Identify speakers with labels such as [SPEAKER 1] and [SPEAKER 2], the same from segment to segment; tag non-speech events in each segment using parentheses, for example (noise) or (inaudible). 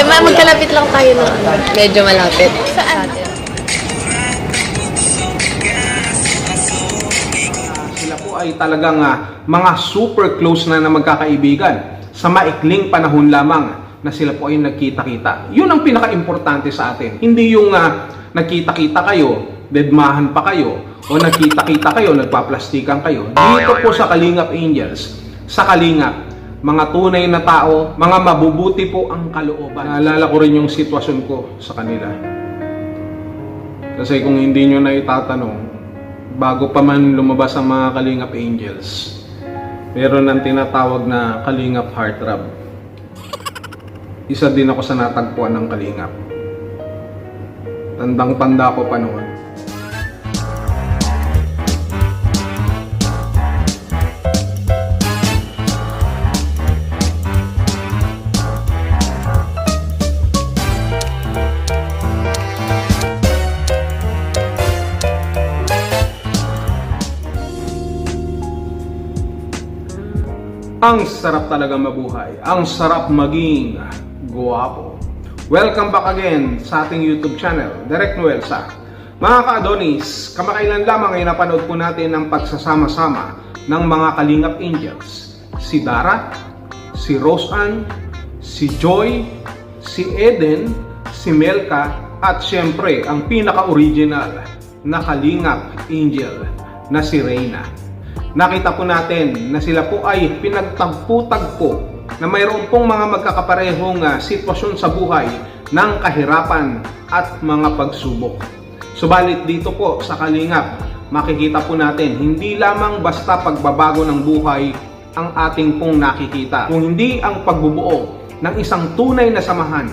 [SPEAKER 1] Ay, ma, magkalapit lang tayo na ano. Medyo malapit.
[SPEAKER 2] Saan?
[SPEAKER 3] Sila po ay talagang ah, mga super close na na magkakaibigan sa maikling panahon lamang na sila po ay nagkita-kita. Yun ang pinaka-importante sa atin. Hindi yung ah, nagkita-kita kayo, dedmahan pa kayo, o nagkita-kita kayo, nagpaplastikan kayo. Dito po sa Kalingap Angels, sa Kalingap, mga tunay na tao, mga mabubuti po ang kalooban. Naalala ko rin yung sitwasyon ko sa kanila. Kasi kung hindi nyo na itatanong, bago pa man lumabas ang mga Kalingap Angels, meron ng tinatawag na Kalingap Heartthrob. Isa din ako sa natagpuan ng Kalingap. Tandang-tanda ko pa noon. Ang sarap talaga mabuhay. Ang sarap maging guwapo. Welcome back again sa ating YouTube channel, Direct Noel sa. Mga ka-Adonis, kamakailan lamang ay napanood po natin ang pagsasama-sama ng mga Kalingap Angels. Si Dara, si Rose Ann, si Joy, si Eden, si Melka, at syempre ang pinaka-original na Kalingap Angel na si Reyna nakita po natin na sila po ay pinagtagpo-tagpo na mayroon pong mga magkakaparehong ah, sitwasyon sa buhay ng kahirapan at mga pagsubok. Subalit dito po sa Kalingap, makikita po natin hindi lamang basta pagbabago ng buhay ang ating pong nakikita, kung hindi ang pagbubuo ng isang tunay na samahan,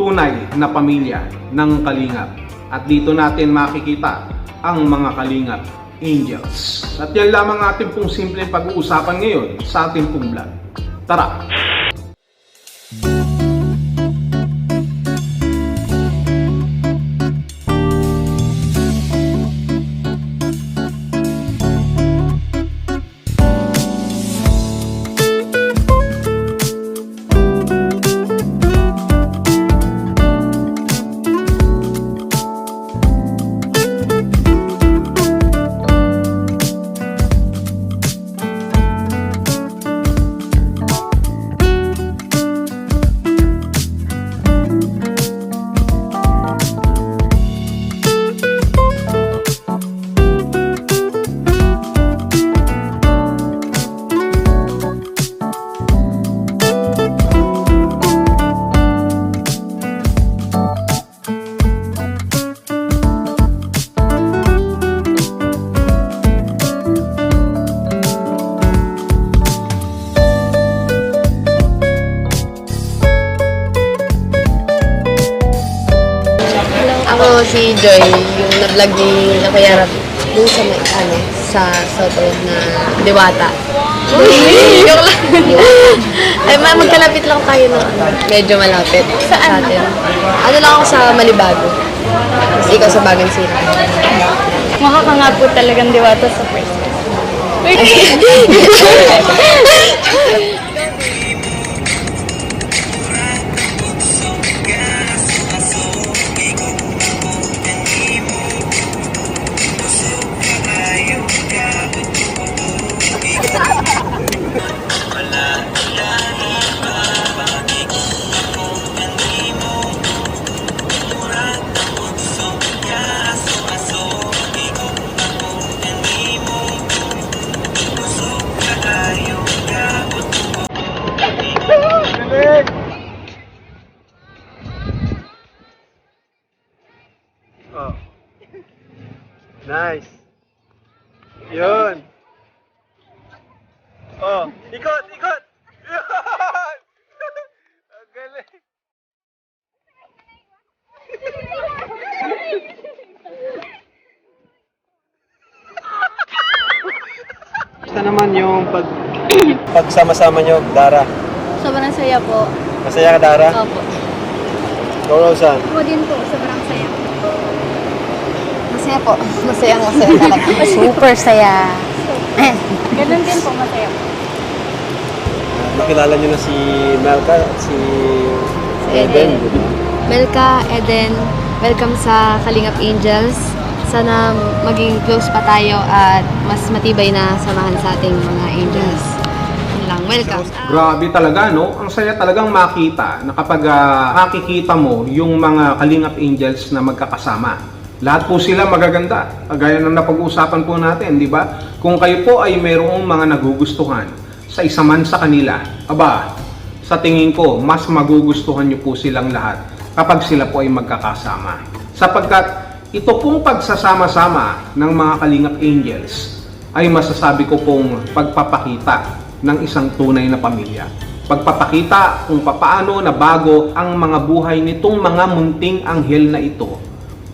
[SPEAKER 3] tunay na pamilya ng Kalingap. At dito natin makikita ang mga Kalingap Angels. At yan lamang ating pong simpleng pag-uusapan ngayon sa ating pong vlog. Tara!
[SPEAKER 1] Ako si Joy, yung na-vlog ni Kuya Rap dun sa may, ano, sa Soto na Diwata. Joke lang. Ay, ma, magkalapit lang tayo na ano. Medyo malapit
[SPEAKER 2] Saan?
[SPEAKER 1] sa atin. Ano lang ako sa Malibago. Tapos ikaw sa Bagan City.
[SPEAKER 2] Mukha ka nga po talagang diwata sa first. (laughs)
[SPEAKER 4] yung pag pagsama-sama nyo, Dara.
[SPEAKER 2] Sobrang saya po.
[SPEAKER 4] Masaya ka, Dara?
[SPEAKER 2] Opo.
[SPEAKER 4] Ikaw, Rosan.
[SPEAKER 2] Ako din po, sobrang saya.
[SPEAKER 1] Masaya po. Masaya, masaya talaga. (laughs)
[SPEAKER 2] Super saya. (laughs) Ganun din po, masaya po.
[SPEAKER 4] Nakilala nyo na si Melka at si
[SPEAKER 2] Eden. Melka, Eden, welcome sa Kalingap Angels. Sana maging close pa tayo at mas matibay na samahan sa ating mga angels. Yun welcome.
[SPEAKER 3] Grabe talaga, no? Ang saya talagang makita na kapag ah, nakikita mo yung mga Kalingap Angels na magkakasama. Lahat po sila magaganda. Kagaya ng napag-uusapan po natin, di ba? Kung kayo po ay mayroong mga nagugustuhan sa isa man sa kanila, aba, sa tingin ko, mas magugustuhan niyo po silang lahat kapag sila po ay magkakasama. Sapagkat ito pong pagsasama-sama ng mga Kalingap Angels ay masasabi ko pong pagpapakita ng isang tunay na pamilya. Pagpapakita kung papaano na bago ang mga buhay nitong mga munting anghel na ito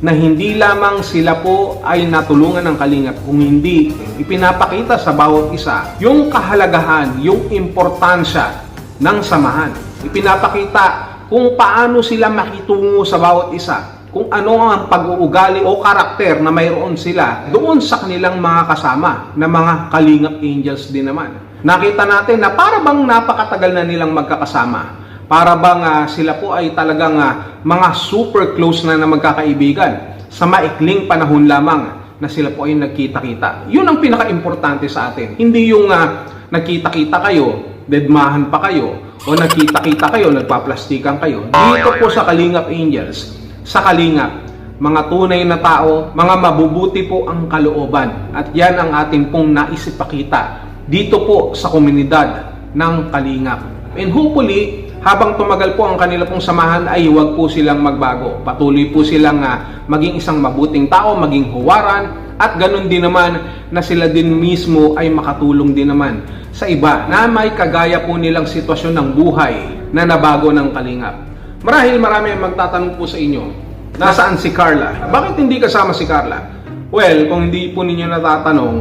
[SPEAKER 3] na hindi lamang sila po ay natulungan ng kalingap kung hindi ipinapakita sa bawat isa yung kahalagahan, yung importansya ng samahan. Ipinapakita kung paano sila makitungo sa bawat isa kung ano ang pag-uugali o karakter na mayroon sila doon sa kanilang mga kasama na mga kalingap angels din naman. Nakita natin na para bang napakatagal na nilang magkakasama. Para bang ah, sila po ay talagang ah, mga super close na na magkakaibigan sa maikling panahon lamang na sila po ay nagkita-kita. Yun ang pinaka-importante sa atin. Hindi yung ah, nagkita-kita kayo, dedmahan pa kayo, o nagkita-kita kayo, nagpaplastikan kayo. Dito po sa Kalingap Angels, sa Kalingap, mga tunay na tao, mga mabubuti po ang kalooban. At yan ang ating pong naisipakita dito po sa komunidad ng Kalingap. And hopefully, habang tumagal po ang kanila pong samahan ay huwag po silang magbago. Patuloy po silang ah, maging isang mabuting tao, maging huwaran, at ganun din naman na sila din mismo ay makatulong din naman sa iba na may kagaya po nilang sitwasyon ng buhay na nabago ng kalingap. Marahil marami ang magtatanong po sa inyo, nasaan si Carla? Bakit hindi kasama si Carla? Well, kung hindi po ninyo natatanong,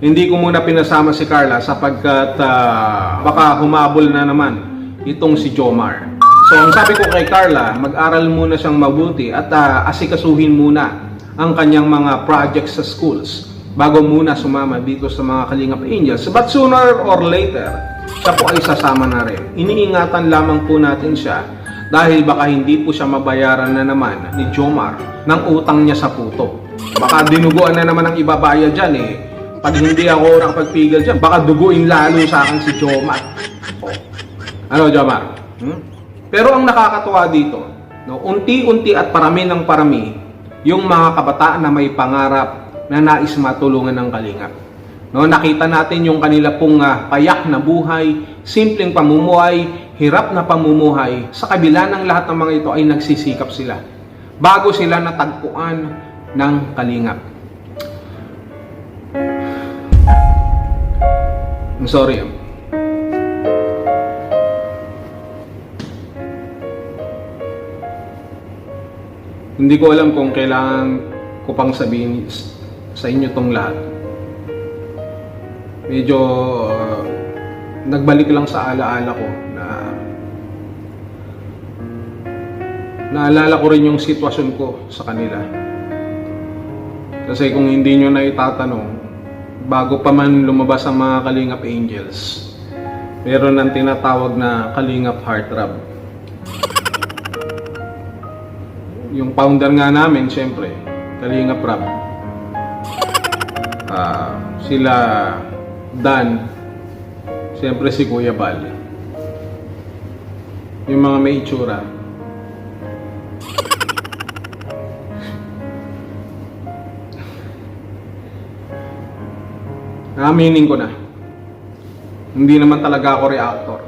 [SPEAKER 3] hindi ko muna pinasama si Carla sapagkat ah, baka humabol na naman itong si Jomar. So, ang sabi ko kay Carla, mag-aral muna siyang mabuti at ah, asikasuhin muna ang kanyang mga projects sa schools bago muna sumama dito sa mga Kalingap Angels. But sooner or later, siya po ay sasama na rin. Iniingatan lamang po natin siya dahil baka hindi po siya mabayaran na naman ni Jomar ng utang niya sa puto. Baka dinuguan na naman ang ibabaya dyan eh. Pag hindi ako nakapagpigil dyan, baka duguin lalo sa akin si Jomar. Oh. Ano, Jomar? Hmm? Pero ang nakakatuwa dito, no, unti-unti at parami ng parami, yung mga kabataan na may pangarap na nais matulungan ng kalingap. No, nakita natin yung kanila pong ah, payak na buhay, simpleng pamumuhay, hirap na pamumuhay. Sa kabila ng lahat ng mga ito ay nagsisikap sila. Bago sila natagpuan ng kalingap. I'm sorry. ah. Hindi ko alam kung kailangan ko pang sabihin sa inyo tong lahat. Medyo uh, nagbalik lang sa alaala ko naalala ko rin yung sitwasyon ko sa kanila. Kasi kung hindi nyo na itatanong, bago pa man lumabas ang mga Kalingap Angels, meron ng tinatawag na Kalingap Heartthrob. Yung founder nga namin, syempre, Kalingap Rab. Ah, sila Dan, syempre si Kuya Bal. Yung mga may itsura. Aminin ko na. Hindi naman talaga ako reactor.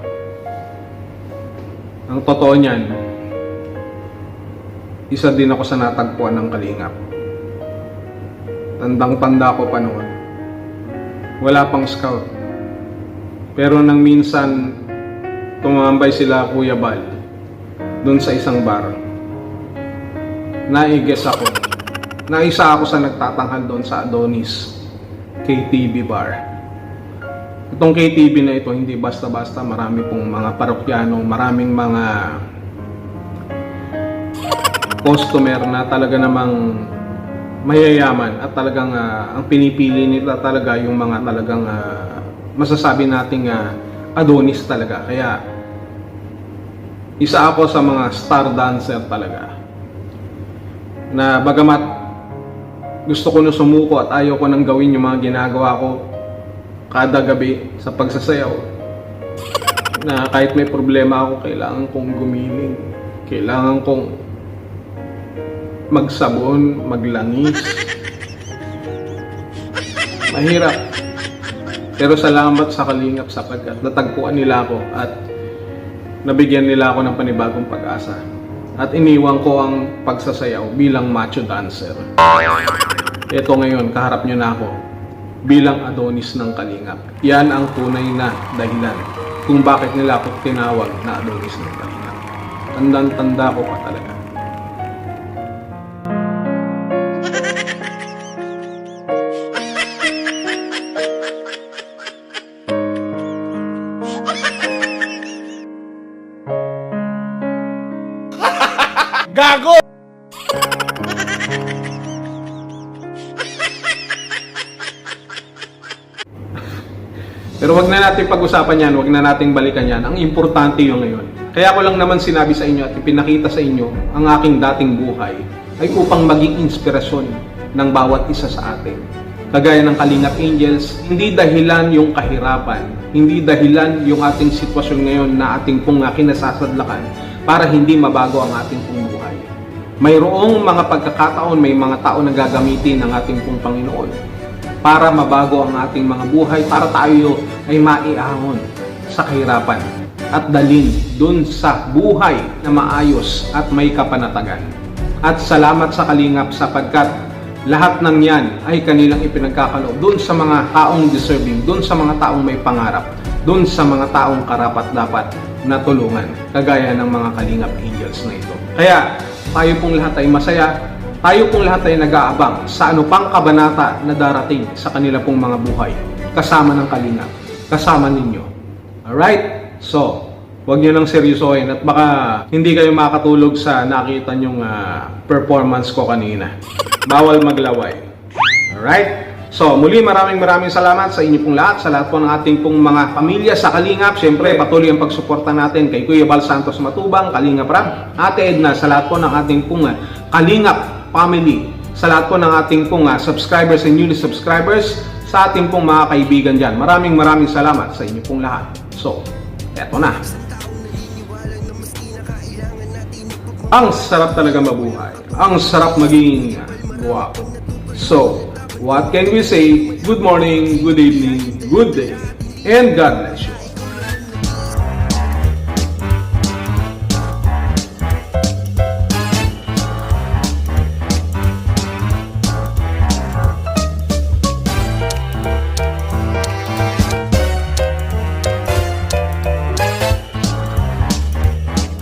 [SPEAKER 3] Ang totoo niyan, isa din ako sa natagpuan ng kalingap. Tandang-tanda ko pa noon. Wala pang scout. Pero nang minsan, tumambay sila Kuya Bal doon sa isang bar. Naiges ako. Naisa ako sa nagtatanghal doon sa Adonis KTV bar. Itong KTV na ito, hindi basta-basta. Marami pong mga parokyano, maraming mga customer na talaga namang mayayaman at talagang ah, ang pinipili nila talaga yung mga talagang ah, masasabi nating ah, adonis talaga. Kaya isa ako sa mga star dancer talaga. Na bagamat gusto ko na sumuko at ayaw ko nang gawin yung mga ginagawa ko kada gabi sa pagsasayaw. Na kahit may problema ako, kailangan kong gumiling. Kailangan kong magsabon, maglangis. Mahirap. Pero salamat sa kalingap sapagkat natagpuan nila ako at nabigyan nila ako ng panibagong pag-asa. At iniwan ko ang pagsasayaw bilang macho dancer. Ito ngayon, kaharap nyo na ako bilang Adonis ng Kalingap. Yan ang tunay na dahilan kung bakit nila ako tinawag na Adonis ng Kalingap. Tandang-tanda ko pa talaga. Pero wag na natin pag-usapan yan, wag na nating balikan yan. Ang importante yung ngayon. Kaya ko lang naman sinabi sa inyo at ipinakita sa inyo ang aking dating buhay ay upang maging inspirasyon ng bawat isa sa atin. Kagaya ng Kalingap Angels, hindi dahilan yung kahirapan, hindi dahilan yung ating sitwasyon ngayon na ating pong kinasasadlakan para hindi mabago ang ating pong buhay. Mayroong mga pagkakataon, may mga tao na gagamitin ng ating pong Panginoon para mabago ang ating mga buhay, para tayo ay maiahon sa kahirapan at dalin dun sa buhay na maayos at may kapanatagan. At salamat sa Kalingap sapagkat lahat ng yan ay kanilang ipinagkakaloob dun sa mga taong deserving, dun sa mga taong may pangarap, dun sa mga taong karapat dapat na tulungan, kagaya ng mga Kalingap Angels na ito. Kaya tayo pong lahat ay masaya, tayo pong lahat ay nag-aabang sa ano pang kabanata na darating sa kanila pong mga buhay, kasama ng Kalingap, kasama ninyo. Alright? So, Huwag nyo nang seryosohin at baka hindi kayo makatulog sa nakita nyong ah, performance ko kanina. Bawal maglaway. Alright? So, muli maraming maraming salamat sa inyo pong lahat, sa lahat po ng ating pong mga pamilya sa Kalingap. Siyempre, patuloy ang pagsuporta natin kay Kuya Bal Santos Matubang, Kalingap Rab, Ate Edna, sa lahat po ng ating pong ah, Kalingap family, sa lahat po ng ating pong ah, subscribers and newly subscribers, sa ating pong mga kaibigan dyan. Maraming maraming salamat sa inyo pong lahat. So, eto na. Ang sarap talaga mabuhay. Ang sarap maging guwapo. So, what can we say? Good morning, good evening, good day, and God bless you.